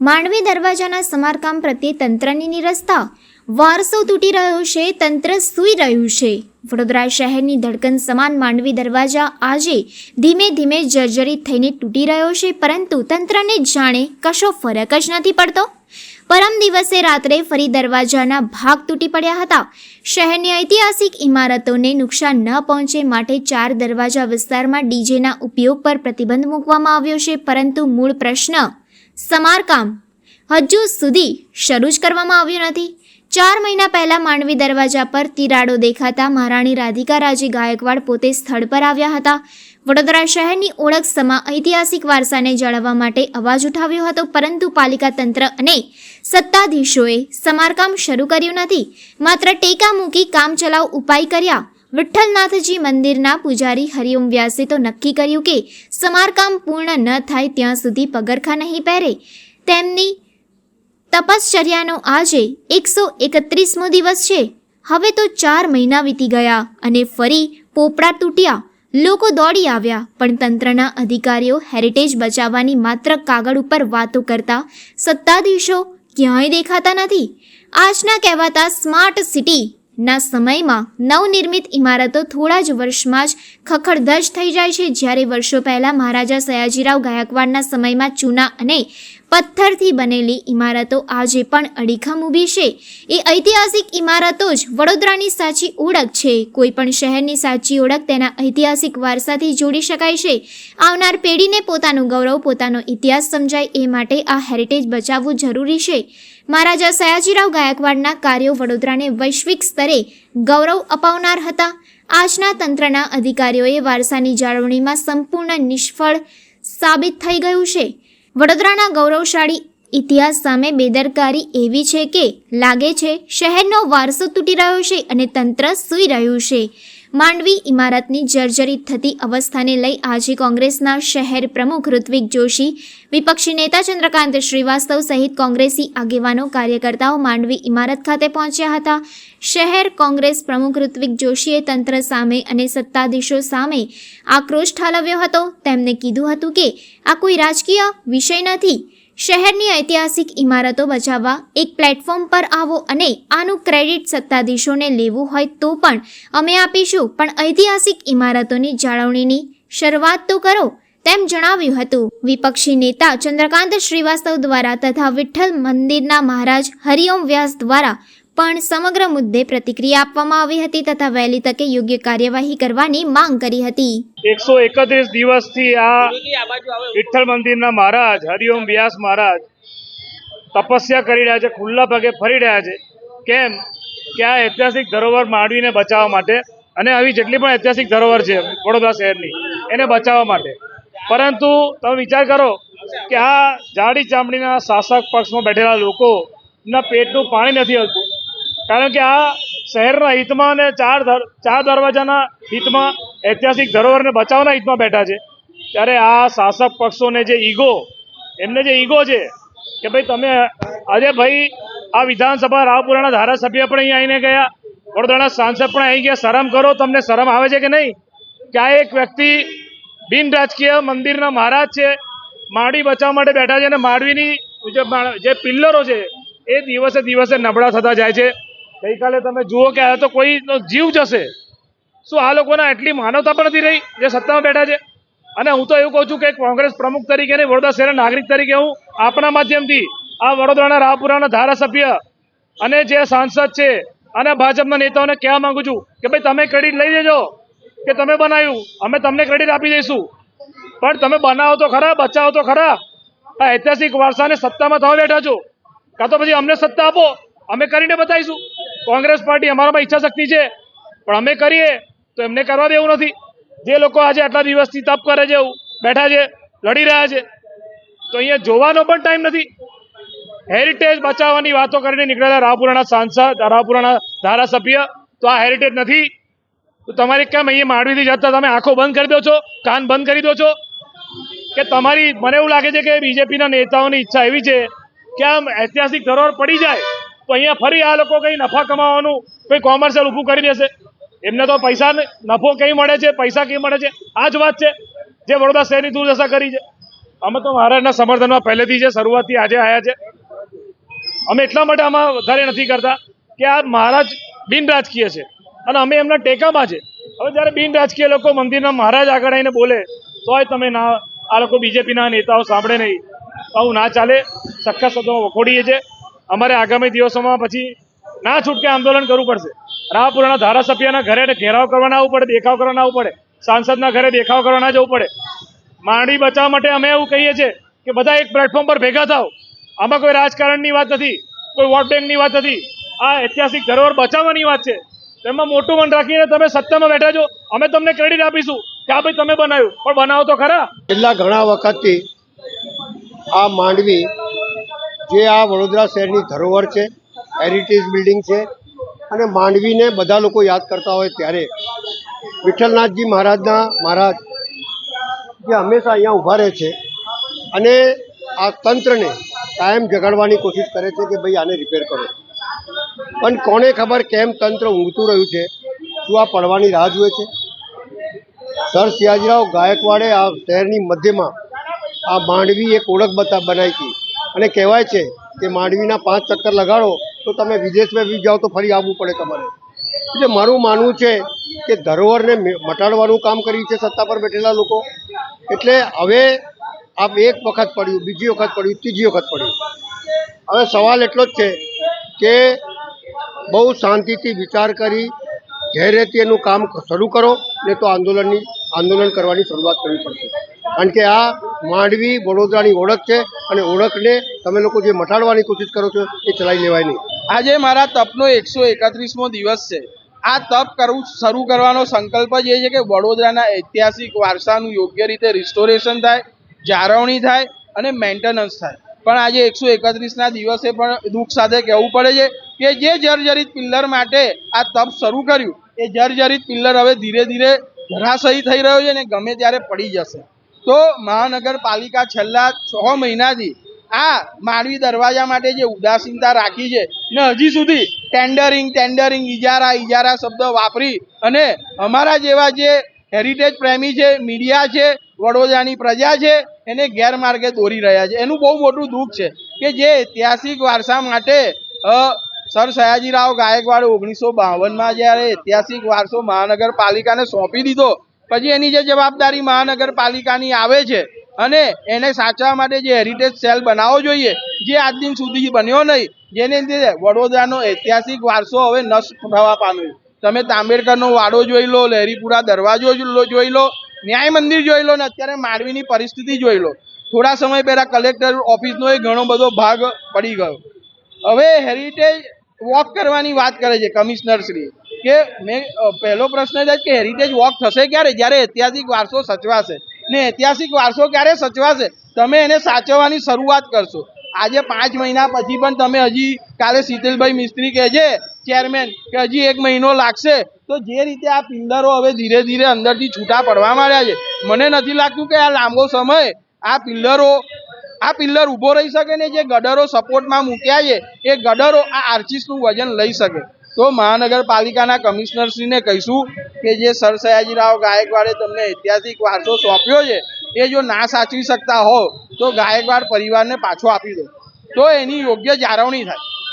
માંડવી દરવાજાના સમારકામ પ્રત્યે તંત્રની નિરસ્તા. વારસો તૂટી રહ્યો છે, તંત્ર સૂઈ રહ્યું છે. વડોદરા શહેરની ધડકન સમાન માંડવી દરવાજા આજે ધીમે ધીમે જર્જરિત થઈને તૂટી રહ્યો છે, પરંતુ તંત્રને જાણે કશો ફરક જ નથી પડતો. પરમ દિવસે રાત્રે ફરી દરવાજાના ભાગ તૂટી પડ્યા હતા. શહેરની ઐતિહાસિક ઇમારતોને નુકસાન ન પહોંચે માટે ચાર દરવાજા વિસ્તારમાં ડીજેના ઉપયોગ પર પ્રતિબંધ મૂકવામાં આવ્યો છે, પરંતુ મૂળ પ્રશ્ન સમારકામ હજુ સુધી શરૂ જ કરવામાં આવ્યું નથી. ચાર મહિના પહેલા માંડવી દરવાજા પર તિરાડો દેખાતા મહારાણી રાધિકા રાજે ગાયકવાડ પોતે સ્થળ પર આવ્યા હતા. વડોદરા શહેરની ઓળખ સમા ઐતિહાસિક વારસાને જાળવવા માટે અવાજ ઉઠાવ્યો હતો, પરંતુ પાલિકા તંત્ર અને સત્તાધીશોએ સમારકામ શરૂ કર્યું નથી. માત્ર ટેકા મૂકી કામચલાઉ ઉપાય કર્યા. વિઠ્ઠલનાથજી મંદિરના પૂજારી હરિઓમ વ્યાસે તો નક્કી કર્યું કે સમારકામ પૂર્ણ ન થાય ત્યાં સુધી પગરખા નહીં પહેરે. તેમની તપશ્ચર્યાનો આજે એકસો એકત્રીસમો દિવસ છે. હવે તો ચાર મહિના વીતી ગયા અને ફરી પોપડા તૂટ્યા. લોકો દોડી આવ્યા, પણ તંત્રના અધિકારીઓ હેરિટેજ બચાવવાની માત્ર કાગળ ઉપર વાતો કરતા સત્તાધીશો ક્યાંય દેખાતા નથી. આજના કહેવાતા સ્માર્ટ સિટી ના સમયમાં નવનિર્મિત ઇમારતો થોડા જ વર્ષમાં જ ખખડધજ થઈ જાય છે. જ્યારે વર્ષો પહેલાં મહારાજા સયાજીરાવ ગાયકવાડના સમયમાં ચૂના અને પથ્થરથી બનેલી ઇમારતો આજે પણ અડીખમ ઊભી છે. એ ઐતિહાસિક ઇમારતો જ વડોદરાની સાચી ઓળખ છે. કોઈ પણ શહેરની સાચી ઓળખ તેના ઐતિહાસિક વારસાથી જોડી શકાય છે. આવનાર પેઢીને પોતાનું ગૌરવ, પોતાનો ઇતિહાસ સમજાય એ માટે આ હેરિટેજ બચાવવું જરૂરી છે. મહારાજા સયાજીરાવ ગાયકવાડના કાર્યો વડોદરાને વૈશ્વિક સ્તરે ગૌરવ અપાવનાર હતા. આજના તંત્રના અધિકારીઓએ વારસાની જાળવણીમાં સંપૂર્ણ નિષ્ફળ સાબિત થઈ ગયું છે. વડોદરાના ગૌરવશાળી ઇતિહાસ સામે બેદરકારી એવી છે કે લાગે છે શહેરનો વારસો તૂટી રહ્યો છે અને તંત્ર સૂઈ રહ્યું છે. માંડવી ઇમારતની જર્જરિત થતી અવસ્થાને લઈ આજે કોંગ્રેસના શહેર પ્રમુખ ઋત્વિક જોશી, વિપક્ષી નેતા ચંદ્રકાંત શ્રીવાસ્તવ સહિત કોંગ્રેસી આગેવાનો કાર્યકર્તાઓ માંડવી ઇમારત ખાતે પહોંચ્યા હતા. શહેર કોંગ્રેસ પ્રમુખ ઋત્વિક જોશીએ તંત્ર સામે અને સત્તાધીશો સામે આક્રોશ ઠાલવ્યો હતો. તેમણે કીધું હતું કે આ કોઈ રાજકીય વિષય નથી. શહેરની ઐતિહાસિક ઇમારતો બચાવવા, એક પ્લેટફોર્મ પર આવો અને આનું ક્રેડિટ સત્તાધીશોને લેવું હોય તો પણ અમે આપીશું. પણ ઐતિહાસિક ઇમારતોની જાળવણીની શરૂઆત તો કરો, તેમ જણાવ્યું હતું. વિપક્ષી નેતા ચંદ્રકાંત શ્રીવાસ્તવ દ્વારા તથા વિઠ્ઠલ મંદિરના મહારાજ હરિઓમ વ્યાસ દ્વારા પણ સમગ્ર મુદ્દે પ્રતિક્રિયા આપવામાં આવી હતી તથા વહેલી તકે યોગ્ય કાર્યવાહી કરવાની માંગ કરી હતી. એકસો એકત્રીસ દિવસથી આ વિઠ્ઠલ મંદિરના મહારાજ, હરિઓમ વ્યાસ મહારાજ તપસ્યા કરી રહ્યા છે, ખુલ્લા પગે ફરી રહ્યા છે. કેમ? કે આ ઐતિહાસિક ધરોહર માંડવીને બચાવવા માટે અને આવી જેટલી પણ ઐતિહાસિક ધરોહર છે વડોદરા શહેરની, એને બચાવવા માટે. પરંતુ તમે વિચાર કરો કે આ જાડી ચામડીના શાસક પક્ષમાં બેઠેલા લોકોના પેટનું પાણી નથી હલતું. કારણ કે આ શહેરના હિતમાં અને ચાર ચાર દરવાજાના હિતમાં, ઐતિહાસિક ધરોહરને બચાવના હિતમાં બેઠા છે. ત્યારે આ શાસક પક્ષોને જે ઈગો, એમને જે ઈગો છે કે ભાઈ તમે આજે ભાઈ આ વિધાનસભા રાવપુરાના ધારાસભ્ય પણ અહીં આવીને ગયા, વડોદરાના સાંસદ પણ અહીં ગયા, શરમ કરો, તમને શરમ આવે છે કે નહીં? કે આ એક વ્યક્તિ બિન રાજકીય મંદિરના મહારાજ છે, માડી બચાવવા માટે બેઠા છે અને માડવીની જે પિલ્લરો છે, એ દિવસે દિવસે નબળા થતા જાય છે. ગઈકાલે તમે જુઓ કે આ તો કોઈનો જીવ જશે. શું આ લોકોના એટલી માનવતા પણ નથી રહી? જે સત્તામાં બેઠા છે. અને હું તો એવું કહું છું કે કોંગ્રેસ પ્રમુખ તરીકે નહીં, વડોદરા શહેરના નાગરિક તરીકે હું આપણા માધ્યમથી આ વડોદરાના રાહપુરાના ધારાસભ્ય અને જે સાંસદ છે અને ભાજપના નેતાઓને કહેવા માંગુ છું કે ભાઈ તમે ક્રેડિટ લઈ લેજો, કે તમે બનાવ્યું. અમે તમને ક્રેડિટ આપી દઈશું. પણ તમે બનાવો તો ખરા, બચાવો તો ખરા. આ ઐતિહાસિક વારસાને સત્તામાં તમે બેઠા છો. કાં તો પછી અમને સત્તા આપો? અમે કરીને બતાવીશું. કોંગ્રેસ પાર્ટી અમારામાં ઈચ્છા શક્તિ છે, પણ અમે કરીએ તો એમને કરવા દેવું નથી. જે લોકો આજે આટલા દિવસથી તપ કરે છે, બેઠા છે, લડી રહ્યા છે, તો અહીંયા જોવાનો પણ ટાઈમ નથી. હેરિટેજ બચાવવાની વાતો કરીને નીકળેલા રાવપુરાના સાંસદ, રાવપુરાના ધારાસભ્ય, તો આ હેરિટેજ નથી. તો તમારે કેમ અહીંયા માંડવીથી જતા તમે આંખો બંધ કરી દો છો, કાન બંધ કરી દો છો? કે તમારી, મને એવું લાગે છે કે બીજેપીના નેતાઓની ઈચ્છા એવી છે, કે આમ ઐતિહાસિક ધરોહર પડી જાય તો અહીંયા ફરી આ લોકો કંઈ નફા કમાવાનું, કોઈ કોમર્શિયલ ઊભું કરી દેશે. એમને તો પૈસા નફો કઈ મળે છે, પૈસા કઈ મળે છે? આ જ વાત છે. જે વડોદરા શહેરની દુર્દશા કરી છે. અમે તો મહારાજના સમર્થનમાં પહેલેથી છે, શરૂઆતથી આજે આવ્યા છે. અમે એટલા માટે આમાં વધારે નથી કરતા કે આ મહારાજ બિન રાજકીય છે. અને અમે એમના ટેકામાં છે. હવે જ્યારે બિન રાજકીય લોકો મંદિરના મહારાજ આગળ આવીને બોલે, તોય તમે ના, આ લોકો બીજેપીના નેતાઓ સાંભળે નહીં. આવું ના ચાલે. સખત શબ્દોમાં વખોડીએ છે અમારે આગામી દિવસોમાં પછી ના છૂટકે આંદોલન કરવું પડશે. રાહપુરાના ધારાસભ્યના ઘરે ઘેરાવ કરવાના આવવું પડે, દેખાવ કરવાના આવવું પડે. સાંસદના ઘરે દેખાવ કરવાના જવું પડે. માંડી બચાવવા માટે અમે એવું કહીએ છીએ કે બધા એક પ્લેટફોર્મ પર ભેગા થાવ આમાં કોઈ રાજકારણની વાત નથી, કોઈ વોટ બેંકની વાત નથી. આ ઐતિહાસિક ધરોહર બચાવવાની વાત છે. તેમાં મોટું મન રાખીને તમે સત્તામાં બેઠા છો. અમે તમને ક્રેડિટ આપીશું કે આ ભાઈ તમે બનાવ્યું. પણ બનાવો તો ખરા. છેલ્લા ઘણા વખતથી આ માંડવી જે આ વડોદરા શહેરની ધરોહર છે હેરિટેજ બિલ્ડિંગ છે, અને માંડવીને બધા લોકો યાદ કરતા હોય ત્યારે વિઠ્ઠલનાથજી મહારાજના મહારાજ જે હંમેશા અહીંયા ઊભા રહે છે અને આ તંત્રને કાયમ જગાડવાની કોશિશ કરે છે કે ભાઈ આને રિપેર કરો. પણ કોને ખબર કેમ તંત્ર ઊંઘતું રહ્યું છે? શું આ પડવાની રાહ જુએ છે? સર સિયાજીરાવ ગાયકવાડે આ શહેરની મધ્યમાં આ માંડવી એક ઓળખ બતા બનાવી હતી. અને કહેવાય છે કે માંડવીના પાંચ ચક્કર લગાડો તો તમે વિદેશમાં બી જાઓ તો ફરી આવવું પડે તમારે. એટલે મારું માનવું છે કે ધરોહરને મટાડવાનું કામ કર્યું છે સત્તા પર બેઠેલા લોકો. એટલે હવે આ એક વખત પડ્યું, બીજી વખત પડ્યું, ત્રીજી વખત પડ્યું. હવે સવાલ એટલો જ છે કે બહુ શાંતિથી વિચાર કરી ધૈર્યથી એનું કામ શરૂ કરો ને તો આંદોલનની આંદોલન કરવાની શરૂઆત કરવી પડશે. કારણ કે આ માંડવી વડોદરાની ઓળખ છે અને ઓળખને તમે લોકો જે મટાડવાની કોશિશ કરો છો એ ચલાવી લેવાય નહીં. આજે મારા તપનો એકસો એકત્રીસમો દિવસ છે. આ તપ કરવું શરૂ કરવાનો સંકલ્પ જ એ છે કે વડોદરાના ઐતિહાસિક વારસાનું યોગ્ય રીતે રિસ્ટોરેશન થાય, જાળવણી થાય અને મેન્ટેનન્સ થાય. પણ આજે એકસો એકત્રીસના દિવસે પણ દુઃખ સાથે કહેવું પડે છે કે જે જર્જરિત પિલ્લર માટે આ તપ શરૂ કર્યું, એ જર્જરિત પિલ્લર હવે ધીરે ધીરે ધરાશયી થઈ રહ્યો છે અને ગમે ત્યારે પડી જશે. તો મહાનગરપાલિકા છેલ્લા છ મહિનાથી આ માળવી દરવાજા માટે જે ઉદાસીનતા રાખી છે ને હજી સુધી ટેન્ડરિંગ ટેન્ડરિંગ ઇજારા ઇજારા શબ્દ વાપરી અને અમારા જેવા જે હેરિટેજ પ્રેમી છે, મીડિયા છે, વડોદરાની પ્રજા છે, એને ગેરમાર્ગે દોરી રહ્યા છે. એનું બહુ મોટું દુઃખ છે કે જે ઐતિહાસિક વારસા માટે સર સયાજીરાવ ગાયકવાડ ઓગણીસો બાવનમાં જ્યારે ઐતિહાસિક વારસો મહાનગરપાલિકાને સોંપી દીધો પછી એની જે જવાબદારી મહાનગરપાલિકાની આવે છે અને એને સાચવવા માટે જે હેરિટેજ સેલ બનાવવો જોઈએ, જે આજ દિન સુધી બન્યો નહીં, જેને લીધે વડોદરાનો ઐતિહાસિક વારસો હવે નષ્ટ થવા પામ્યો તમે તાંબેડકરનો વાડો જોઈ લો, લહેરીપુરા દરવાજો જોઈ લો, ન્યાય મંદિર જોઈ લો ને અત્યારે માંડવીની પરિસ્થિતિ જોઈ લો. થોડા સમય પહેલાં કલેક્ટર ઓફિસનો એ ઘણો બધો ભાગ પડી ગયો. હવે હેરિટેજ વોક કરવાની વાત કરે છે કમિશનર શ્રી કે મેં પહેલો પ્રશ્ન થાય કે હેરિટેજ વોક થશે ક્યારે? જ્યારે ઐતિહાસિક વારસો સચવાશે. ને ઐતિહાસિક વારસો ક્યારે સચવાશે? તમે એને સાચવવાની શરૂઆત કરશો. આજે પાંચ મહિના પછી પણ તમે હજી કાલે શીતલભાઈ મિસ્ત્રી કહે છે ચેરમેન કે હજી એક મહિનો લાગશે. તો જે રીતે આ પિલ્લરો હવે ધીરે ધીરે અંદરથી છૂટા પડવા માંડ્યા છે. મને નથી લાગતું કે આ લાંબો સમય આ પિલ્લરો, આ પિલ્લર ઊભો રહી શકે ને જે ગડરો સપોર્ટમાં મૂક્યા છે, એ ગડરો આ આર્ચિસનું વજન લઈ શકે. તો મહાનગરપાલિકાના કમિશનરશ્રીને કહીશું કે જે સર સયાજીરાવ ગાયકવાડે તમને ઐતિહાસિક વારસો સોંપ્યો છે, એ જો ના સાચવી શકતા હો તો ગાયકવાડ પરિવારને પાછો આપી દો. તો એની યોગ્ય જાળવણી થાય.